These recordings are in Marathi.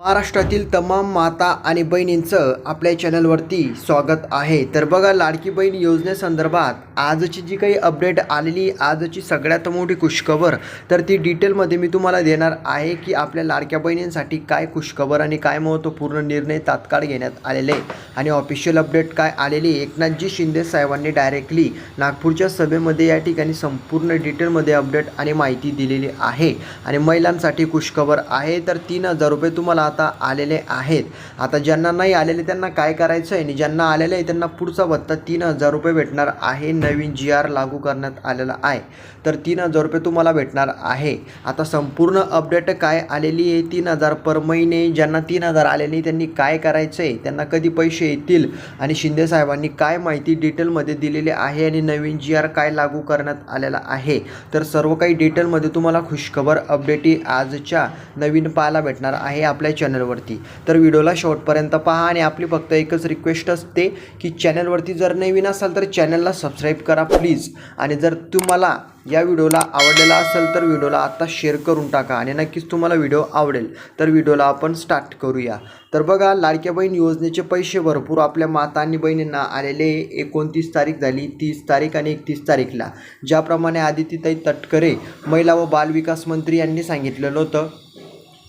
महाराष्ट्रातील तमाम माता आणि बहिणींचं आपल्या चॅनलवरती स्वागत आहे तर बघा लाडकी बहीण योजनेसंदर्भात आजची जी काही अपडेट आलेली आजची सगळ्यात मोठी खुशखबर तर ती डिटेलमध्ये मी तुम्हाला देणार आहे की आपल्या लाडक्या बहिणींसाठी काय खुशखबर आणि काय महत्त्वपूर्ण निर्णय तात्काळ घेण्यात आलेले आहे. आणि ऑफिशियल अपडेट काय आलेली एकनाथजी शिंदे साहेबांनी डायरेक्टली नागपूरच्या सभेमध्ये या ठिकाणी संपूर्ण डिटेलमध्ये अपडेट आणि माहिती दिलेली आहे आणि महिलांसाठी खुशखबर आहे तर तीन हजार रुपये तुम्हाला आता आलेले आहेत. आता ज्यांना नाही आलेले त्यांना काय करायचं आहे आणि ज्यांना आलेले आहे त्यांना पुढचा भत्ता तीन हजार रुपये भेटणार आहे नवीन जी आर लागू करण्यात आलेला आहे. तर तीन हजार रुपये तुम्हाला भेटणार आहे. आता संपूर्ण अपडेट काय आलेली आहे? तीन हजार पर महिने. ज्यांना तीन हजार आलेली त्यांनी काय करायचं आहे त्यांना कधी पैसे येतील? आणि शिंदे साहेबांनी काय माहिती डिटेलमध्ये दिलेली आहे आणि नवीन जी आर काय लागू करण्यात आलेला आहे? तर सर्व काही डिटेलमध्ये तुम्हाला खुशखबर अपडेटी आजच्या नवीन पाहायला भेटणार आहे. आपल्या चॅनलवरती तर व्हिडिओला शेवटपर्यंत पहा आणि आपली फक्त एकच रिक्वेस्ट असते की चॅनलवरती जर नवीन असाल तर चॅनलला सबस्क्राईब करा प्लीज आणि जर तुम्हाला या व्हिडिओला आवडलेला असेल तर व्हिडिओला आत्ता शेअर करून टाका आणि नक्कीच तुम्हाला व्हिडिओ आवडेल. तर व्हिडिओला आपण स्टार्ट करूया. तर बघा लाडक्या बहीण योजनेचे पैसे भरपूर आपल्या माता आणि बहिणींना आलेले एकोणतीस तारीख झाली तीस तारीख आणि एकतीस तारीखला. ज्याप्रमाणे आदित्यताई तटकरे महिला व बालविकास मंत्री यांनी सांगितलेलं होतं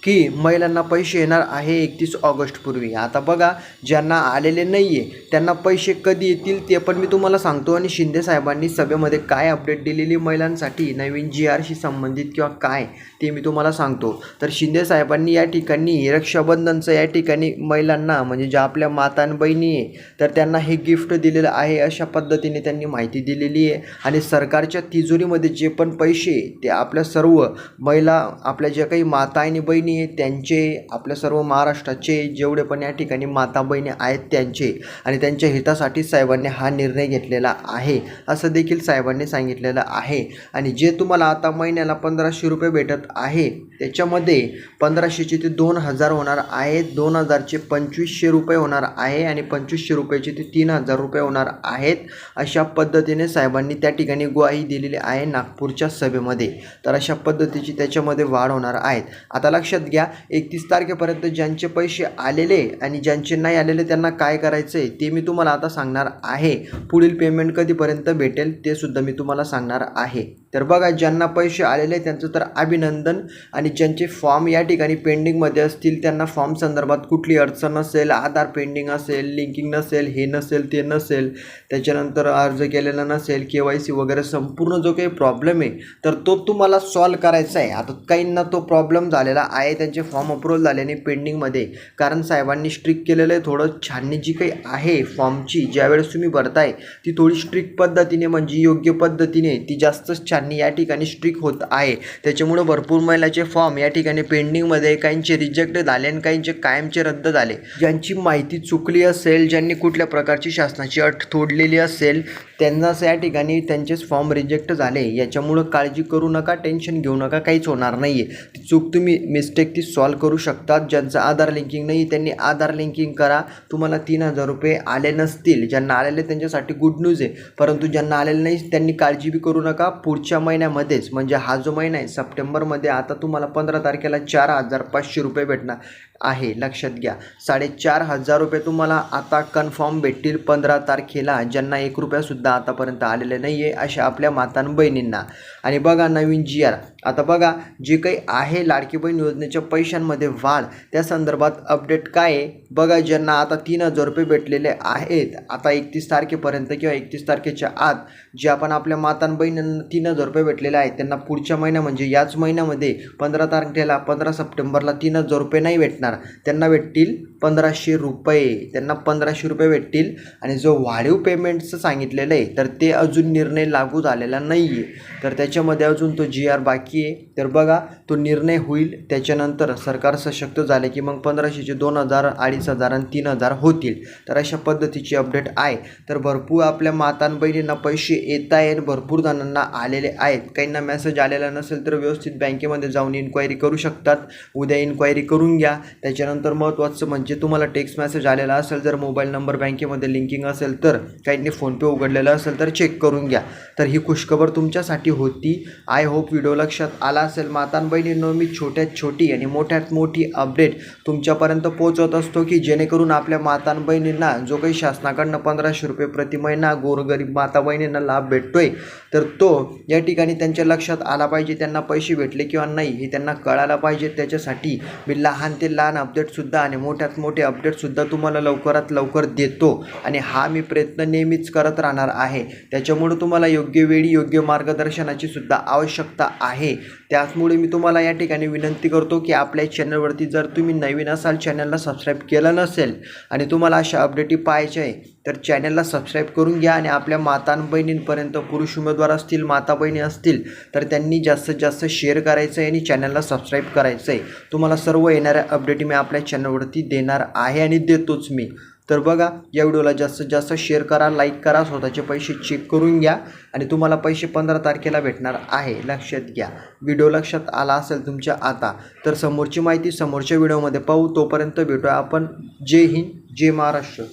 की महिलांना पैसे येणार आहे एकतीस ऑगस्टपूर्वी आता बघा ज्यांना आलेले नाही आहे त्यांना पैसे कधी येतील ते पण मी तुम्हाला सांगतो. आणि शिंदे साहेबांनी सभेमध्ये काय अपडेट दिलेली महिलांसाठी नवीन जी आरशी संबंधित किंवा काय ते मी तुम्हाला सांगतो. तर शिंदे साहेबांनी या ठिकाणी रक्षाबंधनचं या ठिकाणी महिलांना म्हणजे ज्या आपल्या माता आणि बहिणी आहे तर त्यांना हे गिफ्ट दिलेलं आहे अशा पद्धतीने त्यांनी माहिती दिलेली आहे. आणि सरकारच्या तिजोरीमध्ये जे पण पैसे ते आपल्या सर्व महिला आपल्या ज्या काही माता आणि बहिणी आहेत त्यांचे आपल्या सर्व महाराष्ट्राचे जेवढे पण या ठिकाणी माता बहिणी आहेत त्यांचे आणि त्यांच्या हितासाठी साहेबांनी हा निर्णय घेतलेला आहे असं देखील साहेबांनी सांगितलेलं आहे. आणि जे तुम्हाला आता महिन्याला पंधराशे रुपये भेटत आहे त्याच्यामध्ये पंधराशेचे ते दोन हजार होणार आहे दोन हजारचे पंचवीसशे रुपये होणार आहे आणि पंचवीसशे रुपयाचे ते तीन हजार रुपये होणार आहेत अशा पद्धतीने साहेबांनी त्या ठिकाणी ग्वाही दिलेली आहे नागपूरच्या सभेमध्ये. तर अशा पद्धतीची त्याच्यामध्ये वाढ होणार आहेत आता लक्षात घ्या एकतीस तारखेपर्यंत ज्यांचे पैसे आलेले आणि ज्यांचे नाही आलेले त्यांना काय करायचं आहे ते मी तुम्हाला आता सांगणार आहे. पुढील पेमेंट कधीपर्यंत भेटेल ते सुद्धा मी तुम्हाला सांगणार आहे. तर बघा ज्यांना पैसे आलेले त्यांचं तर अभिनंदन आणि ज्यांचे फॉर्म या ठिकाणी पेंडिंगमध्ये असतील त्यांना फॉर्म संदर्भात कुठली अडचण नसेल आधार पेंडिंग असेल लिंकिंग नसेल हे नसेल ते नसेल त्याच्यानंतर अर्ज केलेला नसेल के वाय सी वगैरे संपूर्ण जो काही प्रॉब्लेम आहे तर तो तुम्हाला सॉल्व करायचा आहे. आता काहींना तो प्रॉब्लेम झालेला आहे त्यांचे फॉर्म अप्रूव्हल झाल्याने पेंडिंगमध्ये कारण साहेबांनी स्ट्रिक केलेलं आहे थोडं छाननी जी काही आहे फॉर्मची ज्यावेळेस तुम्ही भरताय ती थोडी स्ट्रिक पद्धतीने म्हणजे योग्य पद्धतीने ती जास्तच छाननी या ठिकाणी स्ट्रिक होत आहे. त्याच्यामुळं भरपूर महिलाचे फॉर्म या ठिकाणी पेंडिंगमध्ये काहींचे रिजेक्ट झाले आणि काहींचे कायमचे रद्द झाले. ज्यांची माहिती चुकली असेल ज्यांनी कुठल्या प्रकारची शासनाची अट तोडलेली असेल त्यांनाच या ठिकाणी त्यांचेच फॉर्म रिजेक्ट झाले. याच्यामुळं काळजी करू नका टेन्शन घेऊ नका काहीच होणार नाही आहे ती चूक तुम्ही मिस्टेक ती सॉल्व करू शकतात. ज्यांचं आधार लिंकिंग नाही त्यांनी आधार लिंकिंग करा. तुम्हाला तीन हजार रुपये आले नसतील. ज्यांना आलेले त्यांच्यासाठी गुड न्यूज आहे. परंतु ज्यांना आलेले नाही त्यांनी काळजी बी करू नका. पुढच्या महिन्यामध्येच म्हणजे हा जो महिना आहे सप्टेंबरमध्ये आता तुम्हाला पंधरा तारखेला चार हजार पाचशे रुपये भेटणार. आहे. लक्षात घ्या. साडेचार हजार रुपये तुम्हाला आता कन्फर्म भेटतील पंधरा तारखेला. ज्यांना एक रुपयासुद्धा आतापर्यंत आलेले नाही आहे अशा आपल्या मातान बहिणींना. आणि बघा नवीन जी आर आता बघा जे काही आहे लाडकी बहीण योजनेच्या पैशांमध्ये वाढ त्या संदर्भात अपडेट काय आहे? बघा ज्यांना आता तीन हजार रुपये भेटलेले आहेत आता एकतीस तारखेपर्यंत किंवा एकतीस तारखेच्या आत जे आपण आपल्या मातान बहिणींना तीन हजार रुपये भेटलेले आहेत त्यांना पुढच्या महिन्या म्हणजे याच महिन्यामध्ये पंधरा तारखेला पंधरा सप्टेंबरला तीन हजार रुपये नाही भेटणार. त्यांना भेटतील पंधराशे रुपये. त्यांना पंधराशे रुपये भेटतील. आणि जो वाढीव पेमेंटचं सांगितलेलं आहे तर ते अजून निर्णय लागू झालेला नाही आहे तर त्याच्यामध्ये अजून तो जी आर बाकी आहे. तर बघा तो निर्णय होईल. त्याच्यानंतर सरकार सशक्त झाले की मग पंधराशेचे दोन हजार अडीच हजार आणि तीन हजार होतील. तर अशा पद्धतीची अपडेट आहे. तर भरपूर आपल्या मातां बहिणींना पैसे येत आहेत. आणि भरपूर जणांना आलेले आहेत. काहींना मेसेज आलेला नसेल तर व्यवस्थित बँकेमध्ये जाऊन इन्क्वायरी करू शकतात. उद्या इन्क्वायरी करून घ्या. त्याच्यानंतर महत्त्वाचं म्हणजे तुम्हाला टेक्स्ट मेसेज आलेला असेल जर मोबाईल नंबर बँकेमध्ये लिंकिंग असेल तर काहींनी फोनपे उघडलेला असेल तर चेक करून घ्या. तर ही खुशखबर तुमच्यासाठी होती. आय होप व्हिडिओ लक्षात आला असेल. मातां बहिणींनो मी छोट्यात छोटी आणि मोठ्यात मोठी अपडेट तुमच्यापर्यंत पोहोचवत असतो की जेणेकरून आपल्या मातां बहिणींना जो काही शासनाकडनं पंधराशे रुपये प्रति महिना गोरगरीब माता बहिणींना लाभ भेटतोय तर तो या ठिकाणी त्यांच्या लक्षात आला पाहिजे. त्यांना पैसे भेटले किंवा नाही हे त्यांना कळायला पाहिजे. त्याच्यासाठी मी लहान ते लहान लहान अपडेटसुद्धा आणि मोठ्यात मोठे अपडेटसुद्धा तुम्हाला लवकरात लवकर देतो. आणि हा मी प्रयत्न नेहमीच करत राहणार आहे. त्याच्यामुळे तुम्हाला योग्य वेळी योग्य मार्गदर्शनाची सुद्धा आवश्यकता आहे. त्याचमुळे मी तुम्हाला या ठिकाणी विनंती करतो की आपल्या चॅनलवरती जर तुम्ही नवीन असाल चॅनलला सबस्क्राईब केलं नसेल आणि तुम्हाला अशा अपडेटी पाहायच्या आहे तर चॅनलला सबस्क्राईब करून घ्या आणि आपल्या मातां बहिणींपर्यंत पुरुष उमेदवार असतील माता बहिणी असतील तर त्यांनी जास्तीत जास्त शेअर करायचं आहे आणि चॅनलला सबस्क्राईब करायचं आहे तुम्हाला सर्व येणाऱ्या अपडेट मी आपल्या चॅनलवरती देणार आहे आणि देतोच मी. तर बघा या व्हिडिओला जास्तीत जास्त शेअर करा लाईक करा स्वतःचे पैसे चेक करून घ्या आणि तुम्हाला पैसे पंधरा तारखेला भेटणार आहे. लक्षात घ्या. व्हिडिओ लक्षात आला असेल तुमच्या आता तर समोरची माहिती समोरच्या व्हिडिओमध्ये पाहू. तोपर्यंत भेटूया आपण. जय हिंद जय महाराष्ट्र.